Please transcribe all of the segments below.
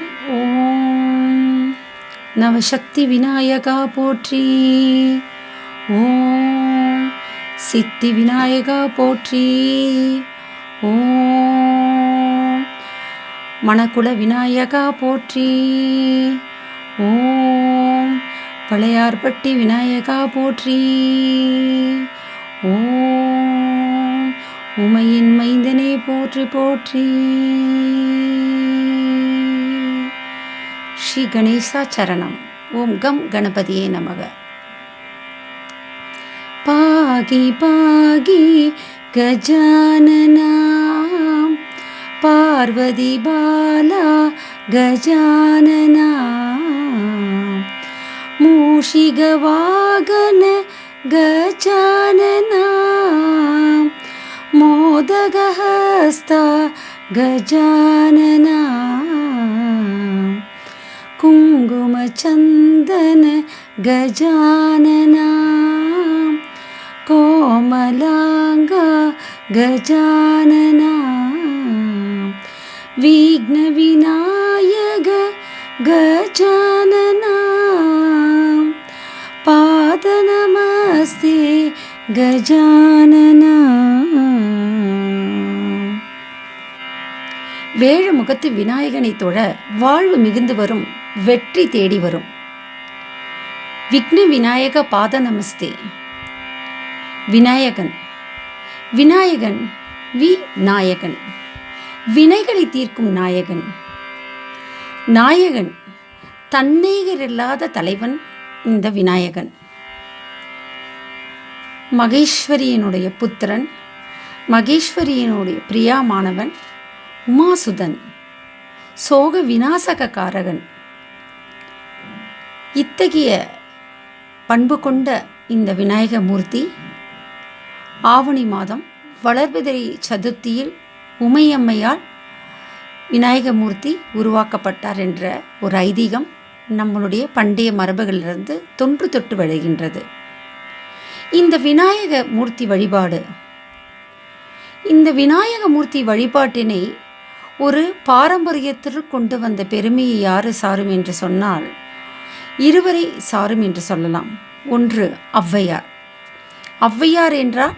ஓம் நவசக்தி விநாயகா போற்றி. ஓம் சித்தி விநாயகா போற்றி. ஓம் மணக்குல விநாயகா போற்றி. ஓம் பழையார்பட்டி விநாயகா போற்றி. ஓம் உமையின் மைந்தனே போற்றி போற்றி. श्रीगणेशाचरणम् ॐ गं गणपतये नमः। पागि पागि गजानना पार्वती बाला गजानना मूषिगवागन गजानना मोदगहस्ता गजानना कुङ्कुमचन्दन गजानना कोमलाङ्गा गजानना विघ्नविनायक गजानना पादनमस्ते கஜானனா வேழு முகத்து விநாயகனை தொழ வாழ்வு மிகுந்து வரும் வெற்றி தேடி வரும். விக்ன விநாயக பாத நமஸ்தே விநாயகன். விநாயகன் வி. நாயகன். வினைகளை தீர்க்கும் நாயகன். நாயகன் தன்னேகரில்லாத தலைவன் இந்த விநாயகன். மகேஸ்வரியினுடைய புத்திரன் மகேஸ்வரியினுடைய பிரியாமானவன் உமாசுதன். சோக விநாசகக்காரகன் இத்தகைய பண்பு கொண்ட இந்த விநாயக மூர்த்தி ஆவணி மாதம் வளர்பிதிரை சதுர்த்தியில் உமையம்மையால் விநாயகமூர்த்தி உருவாக்கப்பட்டார் என்ற ஒரு ஐதீகம் நம்மளுடைய பண்டைய மரபுகளிலிருந்து தொன்று தொட்டு வருகின்றது இந்த விநாயக மூர்த்தி வழிபாடு இந்த விநாயக மூர்த்தி வழிபாட்டினை ஒரு பாரம்பரியத்திற்கு கொண்டு வந்த பெருமையை யாரு சாரும் என்று சொன்னால் இருவரை சாரும் என்று சொல்லலாம். ஒன்று ஔவையார். ஔவையார் என்றால்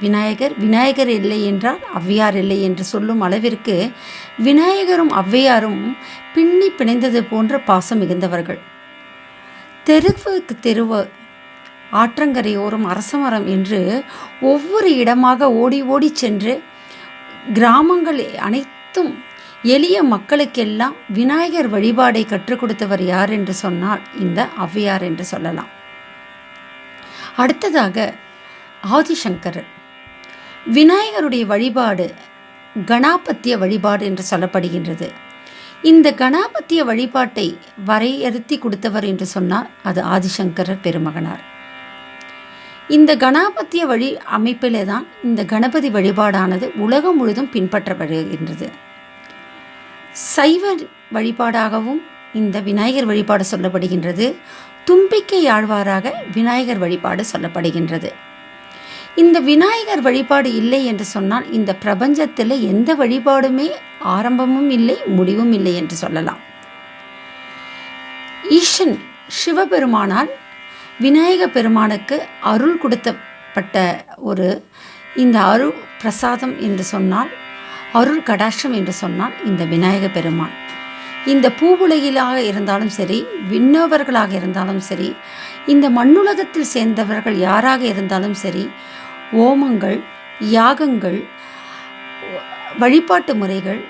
விநாயகர் விநாயகர் இல்லை என்றால் ஔவையார் இல்லை என்று சொல்லும் அளவிற்கு விநாயகரும் ஔவையாரும் பின்னி பிணைந்தது போன்ற பாசம் மிகுந்தவர்கள். தெருவுக்கு தெருவு ஆற்றங்கரையோரம் அரசமரம் என்று ஒவ்வொரு இடமாக ஓடி ஓடி சென்று கிராமங்கள் அனைத்தும் எளிய மக்களுக்கெல்லாம் விநாயகர் வழிபாடை கற்றுக் கொடுத்தவர் யார் என்று சொன்னால் இந்த ஔவையார் என்று சொல்லலாம். அடுத்ததாக ஆதிசங்கர் விநாயகருடைய வழிபாடு கணாபத்திய வழிபாடு என்று சொல்லப்படுகின்றது. இந்த கணாபத்திய வழிபாட்டை வரையறுத்தி கொடுத்தவர் என்று சொன்னால் அது ஆதிசங்கரர் பெருமகனார். இந்த கணாபத்திய வழி அமைப்பிலே தான் இந்த கணபதி வழிபாடானது உலகம் முழுதும் பின்பற்றப்படுகின்றது. சைவ வழிபாடாகவும் இந்த விநாயகர் வழிபாடு சொல்லப்படுகின்றது. தும்பிக்கை ஆழ்வாராக விநாயகர் வழிபாடு சொல்லப்படுகின்றது. இந்த விநாயகர் வழிபாடு இல்லை என்று சொன்னால் இந்த பிரபஞ்சத்தில் எந்த வழிபாடுமே ஆரம்பமும் இல்லை முடிவும் இல்லை என்று சொல்லலாம். ஈஷன் சிவபெருமானால் விநாயக பெருமானுக்கு அருள் கொடுத்தப்பட்ட ஒரு இந்த அருள் பிரசாதம் என்று சொன்னால் அருள் கடாட்சம் என்று சொன்னான் இந்த விநாயக பெருமான். இந்த பூவுலகிலாக இருந்தாலும் சரி விண்ணவர்களாக இருந்தாலும் சரி இந்த மண்ணுலகத்தில் சேர்ந்தவர்கள் யாராக இருந்தாலும் சரி ஓமங்கள் யாகங்கள் வழிபாட்டு முறைகள்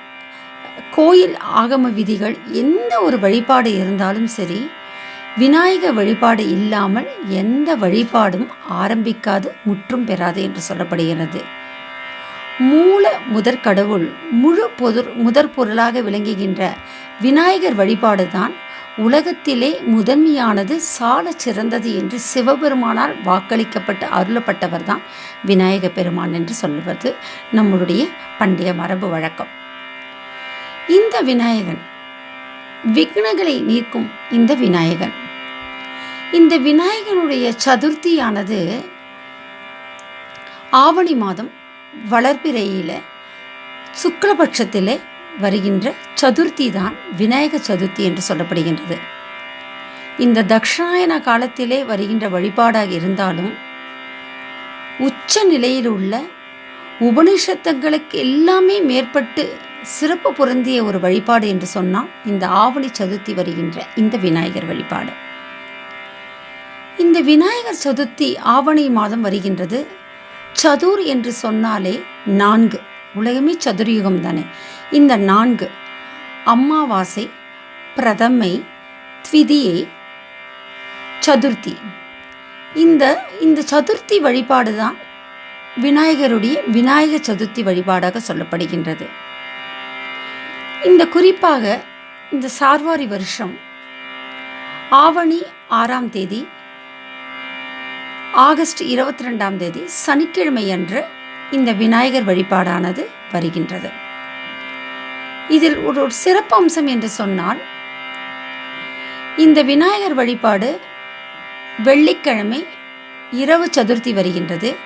கோயில் ஆகம விதிகள் எந்த ஒரு வழிபாடு இருந்தாலும் சரி விநாயக வழிபாடு இல்லாமல் எந்த வழிபாடும் ஆரம்பிக்காது முற்றும் பெறாது என்று சொல்லப்படுகிறது. மூல முதற் கடவுள் முழு பொது முதற் பொருளாக விளங்குகின்ற விநாயகர் வழிபாடு தான் உலகத்திலே முதன்மையானது சால சிறந்தது என்று சிவபெருமானால் வாக்களிக்கப்பட்டு அருளப்பட்டவர் தான் விநாயக பெருமான் என்று சொல்லுவது நம்மளுடைய பண்டைய மரபு வழக்கம். இந்த விநாயகன் விக்னங்களை நீக்கும் இந்த விநாயகன். இந்த விநாயகனுடைய சதுர்த்தியானது ஆவணி மாதம் வளர்பிறையில் சுக்லபட்சத்தில் வருகின்ற சதுர்த்தி தான் விநாயக சதுர்த்தி என்று சொல்லப்படுகின்றது. இந்த தக்ஷாயன காலத்திலே வருகின்ற வழிபாடாக இருந்தாலும் உச்ச நிலையில் உள்ள உபனிஷத்துகளுக்கு எல்லாமே மேற்பட்டு சிறப்பு பொருந்திய ஒரு வழிபாடு என்று சொன்னால் இந்த ஆவணி சதுர்த்தி வருகின்ற இந்த விநாயகர் வழிபாடு. இந்த விநாயகர் சதுர்த்தி ஆவணி மாதம் வருகின்றது. சதுர் என்று சொன்னாலே நான்கு. உலகமே சதுர்யுகம் தானே. இந்த நான்கு அம்மாவாசை பிரதமை த்விதியை சதுர்த்தி. இந்த இந்த சதுர்த்தி வழிபாடு தான் விநாயகருடைய விநாயக சதுர்த்தி வழிபாடாக சொல்லப்படுகின்றது. இந்த குறிப்பாக இந்த சார்வாரி வருஷம் ஆவணி ஆறாம் தேதி ஆகஸ்ட் இருபத்தி ரெண்டாம் தேதி சனிக்கிழமை அன்று இந்த விநாயகர் வழிபாடானது வருகின்றது. இதில் ஒரு சிறப்பு அம்சம் என்று சொன்னால் இந்த விநாயகர் வழிபாடு வெள்ளிக்கிழமை இரவு சதுர்த்தி வருகின்றது.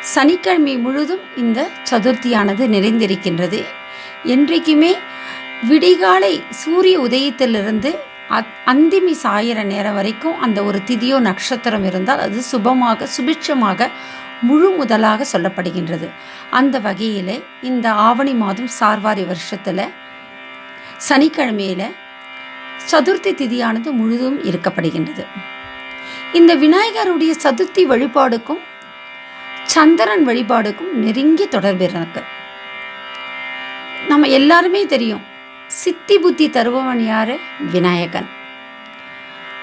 சனிக்கிழமை முழுதும் இந்த சதுர்த்தியானது நிறைந்திருக்கின்றது. என்றைக்குமே விடிகாலை சூரிய உதயத்திலிருந்து அத்- அந்திமி சாயிற நேரம் வரைக்கும் அந்த ஒரு திதியோ நட்சத்திரம் இருந்தால் அது சுபமாக சுபிட்சமாக முழு முதலாக சொல்லப்படுகின்றது. அந்த வகையில் இந்த ஆவணி மாதம் சார்வாரி வருஷத்தில் சனிக்கிழமையில் சதுர்த்தி திதியானது முழுதும் இருக்கப்படுகின்றது. இந்த விநாயகருடைய சதுர்த்தி வழிபாடுக்கும் சந்திரன் வழிபாடுக்கும் நெருங்கிய தொடர்பு இருக்கு. நம்ம எல்லாருமே தெரியும் சித்தி புத்தி தருபவன் யார்? விநாயகன்.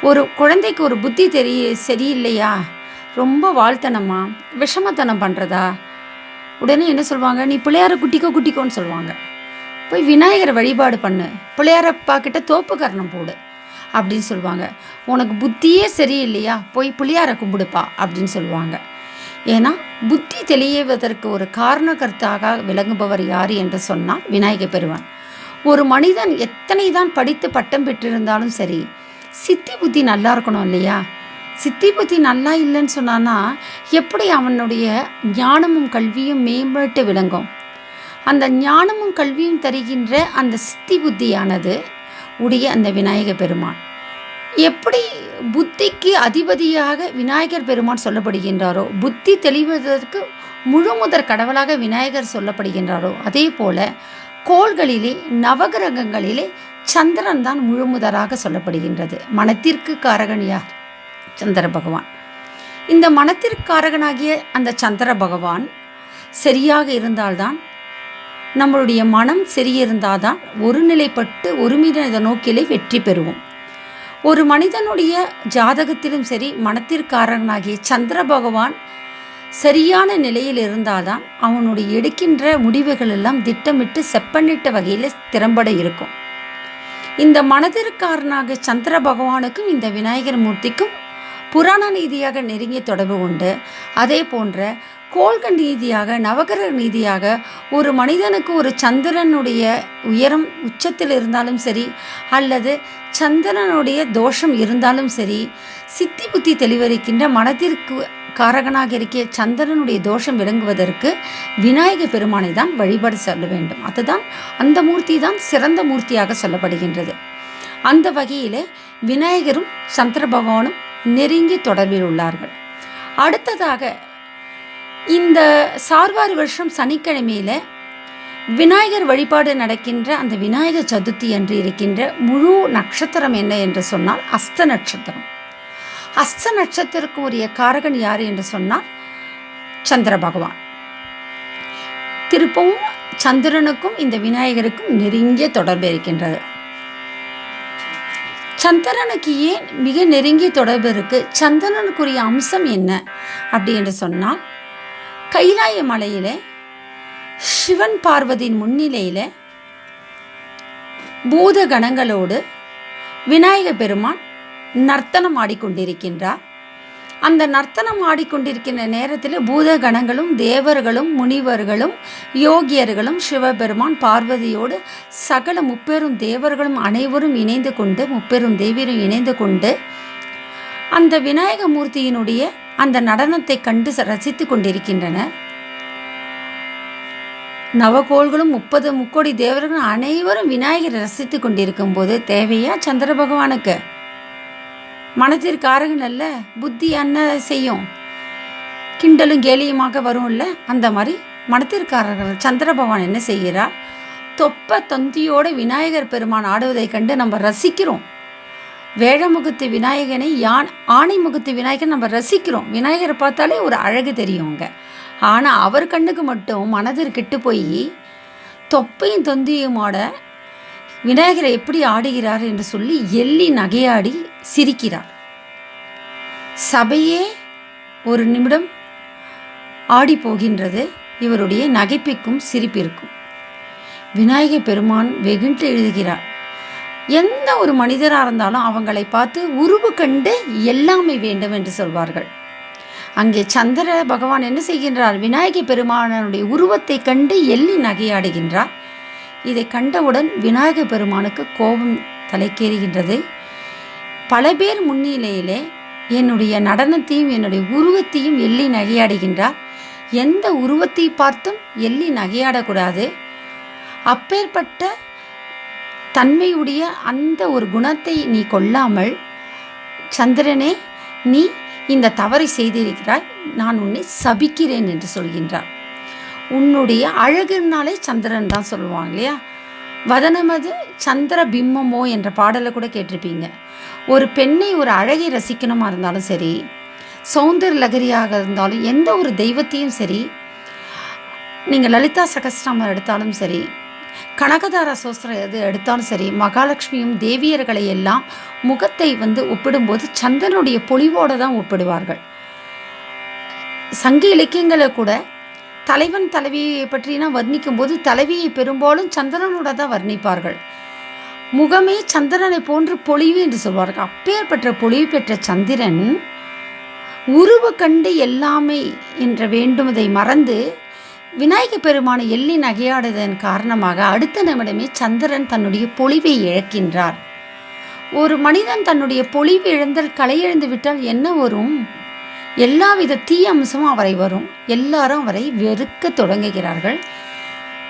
ஒரு குழந்தைக்கு ஒரு புத்தி தெரிய சரியில்லையா? ரொம்ப வாழ்த்தனமா? விஷமத்தனம் பண்ணுறதா உடனே என்ன சொல்லுவாங்க நீ பிள்ளையார குட்டிக்கோ குட்டிக்கோன்னு சொல்லுவாங்க போய் விநாயகரை வழிபாடு பண்ணு. பிள்ளையாரப்பா கிட்ட தோப்பு கரணம் போடு. அப்படின்னு சொல்லுவாங்க உனக்கு புத்தியே சரியில்லையா? போய் பிள்ளையாரை கும்பிடுப்பா. அப்படின்னு சொல்லுவாங்க ஏன்னா புத்தி தெளியவதற்கு ஒரு காரணகர்த்தாக விளங்குபவர் யார் என்று சொன்னால் விநாயகர் பெருமான். ஒரு மனிதன் எத்தனை தான் படித்து பட்டம் பெற்றிருந்தாலும் சரி சித்தி புத்தி நல்லா இருக்கணும் இல்லையா? சித்தி புத்தி நல்லா இல்லைன்னு சொன்னான்னா எப்படி அவனுடைய ஞானமும் கல்வியும் மேம்பட்டு விளங்கும்? அந்த ஞானமும் கல்வியும் தருகின்ற அந்த சித்தி புத்தியானது உடைய அந்த விநாயக பெருமான். எப்படி புத்திக்கு அதிபதியாக விநாயகர் பெருமான் சொல்லப்படுகின்றாரோ புத்தி தெளிவதற்கு முழு முதற் கடவுளாக விநாயகர் சொல்லப்படுகின்றாரோ அதே போல கோள்களிலே நவகிரகங்களிலே சந்திரன் தான் முழுமுதலாக சொல்லப்படுகின்றது. மனத்திற்கு காரகன் யார்? சந்திர பகவான். இந்த மனத்திற்காரகனாகிய அந்த சந்திர பகவான் சரியாக இருந்தால்தான் நம்மளுடைய மனம் சரியிருந்தால்தான் ஒருநிலைப்பட்டு ஒருமித நோக்கிலே வெற்றி பெறுவோம். ஒரு மனிதனுடைய ஜாதகத்திலும் சரி மனத்திற்காரனாகிய சந்திர பகவான் சரியான நிலையில் இருந்தால்தான் அவனுடைய எடுக்கின்ற முடிவுகள் எல்லாம் திட்டமிட்டு செப்பனிட்ட வகையில் திறம்பட இருக்கும். இந்த மனதிற்காரனாக சந்திர பகவானுக்கும் இந்த விநாயகர் மூர்த்திக்கும் புராண ரீதியாக நெருங்கிய தொடர்பு உண்டு. அதே போன்ற கோள்கள் ரீதியாக நவகிரக ரீதியாக ஒரு மனிதனுக்கு ஒரு சந்திரனுடைய உயரம் உச்சத்தில் இருந்தாலும் சரி அல்லது சந்திரனுடைய தோஷம் இருந்தாலும் சரி சித்தி புத்தி தெளிவரிக்கின்ற மனதிற்கு காரகனாக இருக்கிய சந்திரனுடைய தோஷம் விளங்குவதற்கு விநாயக பெருமானை தான் வழிபாடு சொல்ல வேண்டும். அதுதான் அந்த மூர்த்தி தான் சிறந்த மூர்த்தியாக சொல்லப்படுகின்றது. அந்த வகையிலே விநாயகரும் சந்திர பகவானும் நெருங்கி தொடர்பில் உள்ளார்கள். அடுத்ததாக இந்த சார்வார் வருஷம் சனிக்கிழமையில் விநாயகர் வழிபாடு நடக்கின்ற அந்த விநாயகர் சதுர்த்தி என்று இருக்கின்ற முழு நட்சத்திரம் என்ன என்று சொன்னால் அஸ்த நட்சத்திரம். ஹஸ்த நட்சத்திரக்கு உரிய காரகன் யார் என்று சொன்னால் சந்திர பகவான். திருப்பவும் சந்திரனுக்கும் இந்த விநாயகருக்கும் நெருங்கிய தொடர்பு இருக்கின்றது. சந்திரனுக்கு ஏன் மிக நெருங்கிய தொடர்பு இருக்கு? சந்திரனுக்குரிய அம்சம் என்ன? அப்படி என்று சொன்னால் கைலாய மலையில சிவன் பார்வதியின் முன்னிலையில பூத கணங்களோடு விநாயக பெருமான் நர்த்தனம் ஆடிக்கொண்டிருக்கின்றார் அந்த நர்த்தனம் ஆடிக்கொண்டிருக்கின்ற நேரத்தில் பூத கணங்களும் தேவர்களும் முனிவர்களும் யோகியர்களும் சிவபெருமான் பார்வதியோடு சகல முப்பெரும் தேவர்களும் அனைவரும் இணைந்து கொண்டு முப்பெரும் தேவியரும் இணைந்து கொண்டு அந்த விநாயக மூர்த்தியினுடைய அந்த நடனத்தை கண்டு ரசித்து கொண்டிருக்கின்றனர். நவகோள்களும் முப்பது முக்கோடி தேவர்களும் அனைவரும் விநாயகரை ரசித்து கொண்டிருக்கும் போது தேவையா சந்திர பகவானுக்கு? மனதிற்கு ஆறுகள் அல்ல புத்தி என்ன செய்யும்? கிண்டலும் கேலியுமாக வரும்ல? அந்த மாதிரி மனத்திற்காரர்கள் சந்திர பகவான் என்ன செய்கிறார்? தொப்ப தொந்தியோடு விநாயகர் பெருமான் ஆடுவதைக் கண்டு நம்ம ரசிக்கிறோம். வேழமுகத்து விநாயகனை யான் ஆணை முகத்து விநாயகன் நம்ம ரசிக்கிறோம். விநாயகரை பார்த்தாலே ஒரு அழகு தெரியுங்க ஆனால் அவர் கண்ணுக்கு மட்டும் மனதில் கெட்டு போய் தொப்பையும் தொந்தியுமோட விநாயகரை எப்படி ஆடுகிறார் என்று சொல்லி எள்ளி நகையாடி சிரிக்கிறார். சபையே ஒரு நிமிடம் ஆடி போகின்றது இவருடைய நகைப்பிற்கும் சிரிப்பிற்கும். விநாயக பெருமான் வெகுண்டு எழுதுகிறார். எந்த ஒரு மனிதராக இருந்தாலும் அவங்களை பார்த்து உருவு கண்டு எல்லாமே வேண்டும் என்று சொல்வார்கள். அங்கே சந்திர பகவான் என்ன செய்கின்றார்? விநாயக பெருமானனுடைய உருவத்தை கண்டு எள்ளி நகையாடுகின்றார். இதை கண்டவுடன் விநாயக பெருமானுக்கு கோபம் தலைக்கேறுகின்றது. பல பேர் முன்னிலையிலே என்னுடைய நடனத்தையும் என்னுடைய உருவத்தையும் எள்ளி நகையாடுகின்றார். எந்த உருவத்தை பார்த்தும் எள்ளி நகையாடக்கூடாது. அப்பேற்பட்ட தன்மையுடைய அந்த ஒரு குணத்தை நீ கொள்ளாமல் சந்திரனே நீ இந்த தவறை செய்திருக்கிறாய். நான் உன்னை சபிக்கிறேன் என்று சொல்கின்றார். உன்னுடைய அழகுனாலே சந்திரன் தான் சொல்லுவாங்க இல்லையா? வதனமது சந்திர பிம்மமோ என்ற பாடலை கூட கேட்டிருப்பீங்க. ஒரு பெண்ணை ஒரு அழகை ரசிக்கணுமா இருந்தாலும் சரி சௌந்தர் லகரியாக இருந்தாலும் எந்த ஒரு தெய்வத்தையும் சரி நீங்கள் லலிதா சகஸ்ராமம் எடுத்தாலும் சரி கனகதார சோஸ்திரம் எது எடுத்தாலும் சரி மகாலட்சுமியும் தேவியர்களை எல்லாம் முகத்தை வந்து ஒப்பிடும்போது சந்திரனுடைய பொலிவோடு தான் ஒப்பிடுவார்கள். சங்க இலக்கியங்களை கூட தலைவன் தலைவியை பற்றினா வர்ணிக்கும் போது தலைவியை பெரும்பாலும் சந்திரனோட தான் வர்ணிப்பார்கள். முகமே சந்திரனை போன்று பொழிவு என்று சொல்வார்கள். அப்பேற்பட்ட பொழிவு பெற்ற சந்திரன் உருவ கண்டு எல்லாமே என்ற வேண்டுமதை மறந்து விநாயக பெருமானை எள்ளி நகையாடுவதன் காரணமாக அடுத்த நிமிடமே சந்திரன் தன்னுடைய பொழிவை இழக்கின்றார். ஒரு மனிதன் தன்னுடைய பொழிவு இழந்தால் கலையிழந்து விட்டால் என்ன வரும்? எல்லாவித தீய அம்சமும் அவரை வரும். எல்லாரும் அவரை வெறுக்க தொடங்குகிறார்கள்.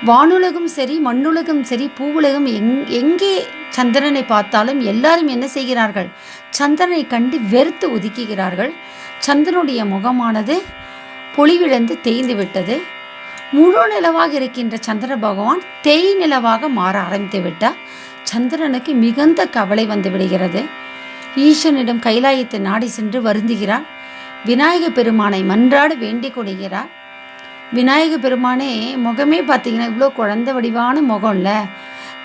வானுலகம் சரி மண்ணுலகம் சரி பூவுலகம் எங் எங்கே சந்திரனை பார்த்தாலும் எல்லாரும் என்ன செய்கிறார்கள்? சந்திரனை கண்டு வெறுத்து ஒதுக்குகிறார்கள். சந்திரனுடைய முகமானது பொலிவிழந்து தேய்ந்து விட்டது. முழு நிலவாக இருக்கின்ற சந்திர பகவான் தேய் நிலவாக மாற ஆரம்பித்து விட்டார். சந்திரனுக்கு மிகுந்த கவலை வந்து விடுகிறது. ஈஸ்வரனிடம் கைலாயத்தை நாடி சென்று வருந்துகிறார். விநாயக பெருமானை மன்றாடு வேண்டிக் கொள்கிறார். விநாயக பெருமானே முகமே பார்த்தீங்கன்னா இவ்வளோ குழந்தை வடிவான முகம்ல.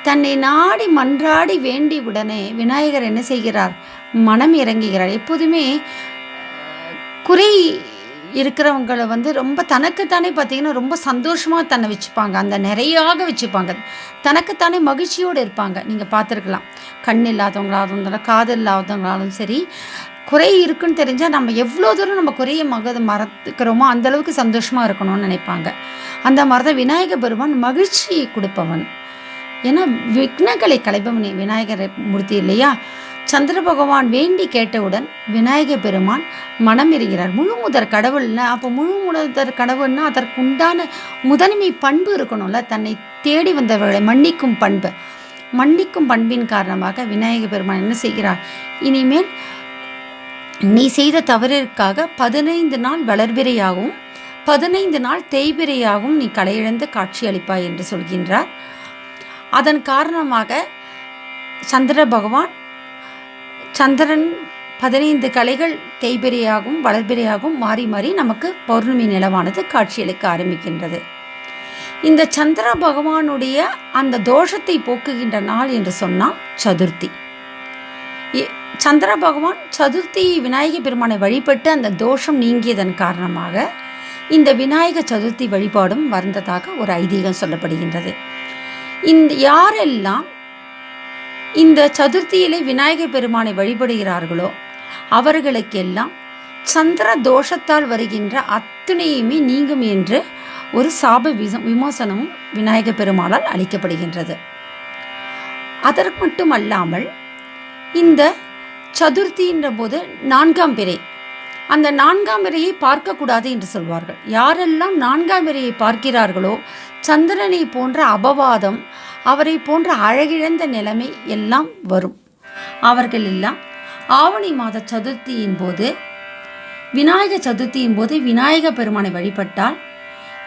தன்னை நாடி மன்றாடி வேண்டி உடனே விநாயகர் என்ன செய்கிறார்? மனம் இறங்குகிறார். எப்போதுமே குறை இருக்கிறவங்களை வந்து ரொம்ப தனக்குத்தானே பார்த்தீங்கன்னா ரொம்ப சந்தோஷமாக தன்னை வச்சுப்பாங்க. அந்த நிறையாக வச்சுப்பாங்க. தனக்குத்தானே மகிழ்ச்சியோடு இருப்பாங்க. நீங்கள் பார்த்துருக்கலாம். கண் இல்லாதவங்களாக இருந்தாலும் காது இல்லாதவங்களாலும் சரி குறை இருக்குன்னு தெரிஞ்சால் நம்ம எவ்வளோ தூரம் நம்ம குறைய மகத மறத்துக்கிறோமோ அந்தளவுக்கு சந்தோஷமாக இருக்கணும்னு நினைப்பாங்க. அந்த மாதிரி தான் விநாயக பெருமான் மகிழ்ச்சியை கொடுப்பவன். ஏன்னா விக்னங்களை கலைப்பவன். விநாயகர் மூர்த்தி இல்லையா? சந்திர பகவான் வேண்டி கேட்டவுடன் விநாயக பெருமான் மனம் இருக்கிறார் முழு முதற் கடவுள்னா அப்போ முழு முதற் கடவுள்னா அதற்கு உண்டான முதன்மை பண்பு இருக்கணும்ல. தன்னை தேடி வந்தவர்களை மன்னிக்கும் பண்பு. மன்னிக்கும் பண்பின் காரணமாக விநாயக பெருமான் என்ன செய்கிறார்? இனிமேல் நீ செய்த தவறிற்காக பதினைந்து நாள் வளர்பிறையாகவும் பதினைந்து நாள் தேய்பிறையாகவும் நீ கலையிழந்து காட்சி அளிப்பாய் என்று சொல்கின்றார். அதன் காரணமாக சந்திர பகவான் சந்திரன் பதினைந்து கலைகள் தேய்பிரையாகவும் வளர்பிரையாகவும் மாறி மாறி நமக்கு பௌர்ணமி நிலவானது காட்சியளிக்க ஆரம்பிக்கின்றது. இந்த சந்திர பகவானுடைய அந்த தோஷத்தை போக்குகின்ற நாள் என்று சொன்னால் சதுர்த்தி. சந்திர பகவான் சதுர்த்தி விநாயக பெருமானை வழிபட்டு அந்த தோஷம் நீங்கியதன் காரணமாக இந்த விநாயக சதுர்த்தி வழிபாடும் வந்ததாக ஒரு ஐதீகம் சொல்லப்படுகின்றது. இந்த யாரெல்லாம் இந்த சதுர்த்தியிலே விநாயகர் பெருமானை வழிபடுகிறார்களோ அவர்களுக்கெல்லாம் சந்திர தோஷத்தால் வருகின்ற அத்தனையுமே நீங்கும் என்று ஒரு சாப விமோசனமும் விநாயக பெருமாளால் அளிக்கப்படுகின்றது. அதற்கு மட்டுமல்லாமல் இந்த சதுர்த்தின்ற போது நான்காம் பிறை அந்த நான்காம் பிறையை பார்க்கக்கூடாது என்று சொல்வார்கள். யாரெல்லாம் நான்காம் பிறையை பார்க்கிறார்களோ சந்திரனை போன்ற அபவாதம் அவரை போன்ற அழகிழந்த நிலைமை எல்லாம் வரும். அவர்கள் எல்லாம் ஆவணி மாத சதுர்த்தியின் போது விநாயக சதுர்த்தியின் போது விநாயக பெருமானை வழிபட்டால்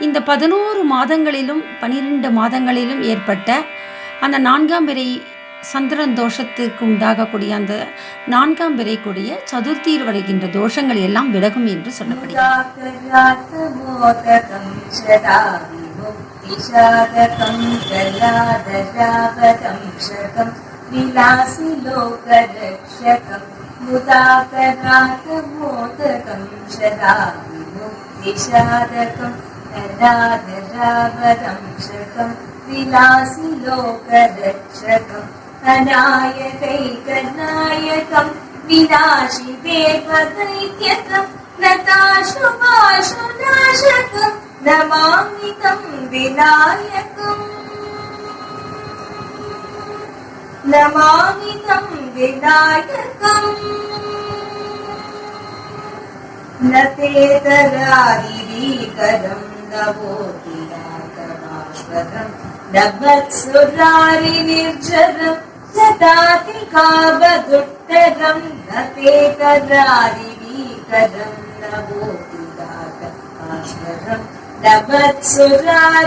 இந்த பதினோரு மாதங்களிலும் பனிரெண்டு மாதங்களிலும் ஏற்பட்ட அந்த நான்காம் பிறை சந்திரன் தோஷத்திற்கு உண்டாகக்கூடிய அந்த நான்காம் பிறைக்குடைய சதுர்த்தியில் வருகின்ற தோஷங்கள் எல்லாம் விலகும் என்று சொல்லப்படுகிறது. विषादकं ददादं शकं विलासि लोकदक्षकम् मुदा प्रदात मोदकं शदा विमुक्तिशादकं ददा दजावशतं विलासि लोकदक्षकं तनायकैकनायकं विनाशि देवदैकम् शक नमामितं विनायक नमामितं विनायकम्। न नतेतरारिणी कदं न दिनातमाभत् सुरारिनिर्जर ददाति कावदुट्टरम् न कदम्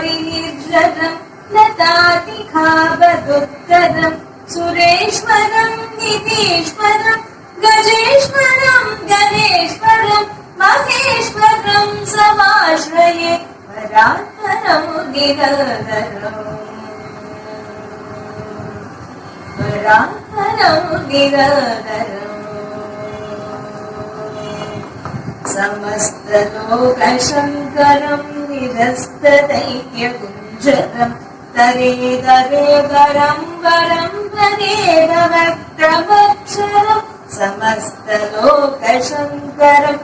ीर्जनं लतातिखावदुत्तरम् सुरेश्वरम् नितीश्वरम् गजेश्वरम् गणेश्वरम् महेश्वरम् समाश्रये गिरं गिरदः समस्ततोकशङ्करम् निरस्तदैक्यगुञ्जरम् तरेदरे वरं वरं तरेदवक्त्रवक्षरम् समस्तलोकशङ्करम्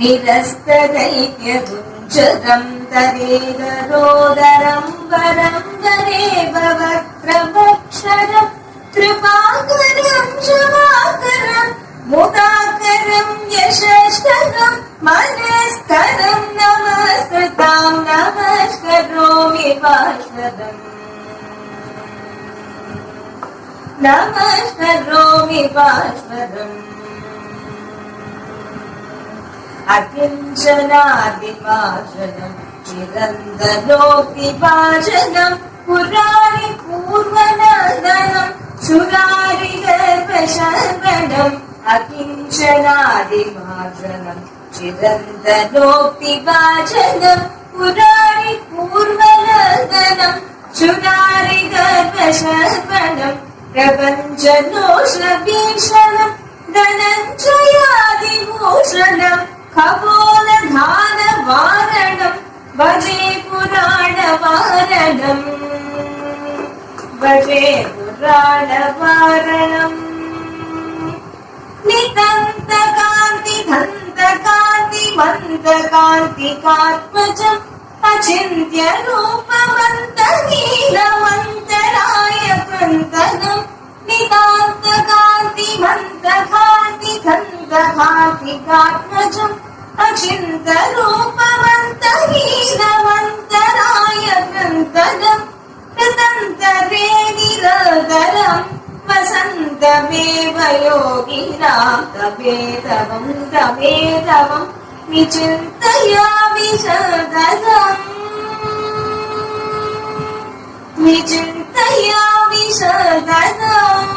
निरस्तदैक्यगुञ्जरं तरेदरोदरं वरं तरेव वक्त्रवक्षरम् कृपाकरं क्षमाकरं मुदाकरं यशस्करं मनस्करं अकिञ्चनादिपाचनम् चिरन्दनोपि वाचनम् पुराणि पूर्वनन्दनम् सुरारि गर्भशर्वणम् अकिञ्चनादिवाचनम् चिरन्दनोक्तिभाजनम् पुराणि पूर्वि गर्पश प्रपञ्च नोष्ण भीषणं धनञ्जयादिभोषणं भजे पुराणवारणम् भजे पुराणवारणम् मारणम् कातिमन्त्र कार्तिकात्मजम् अचिन्त्यरूपवन्त हीनमन्तराय कन्दनं नितान्त कार्तिमन्त्र कार्तिघन्त कार्तिकात्मजम् अचिन्तरूपवन्त हीनमन्तराय चन्तनं कृत वसन्तमेव योगिनां तमेतवं तमेतवं विचिन्तयामि सततम् विचिन्तयामि सततम्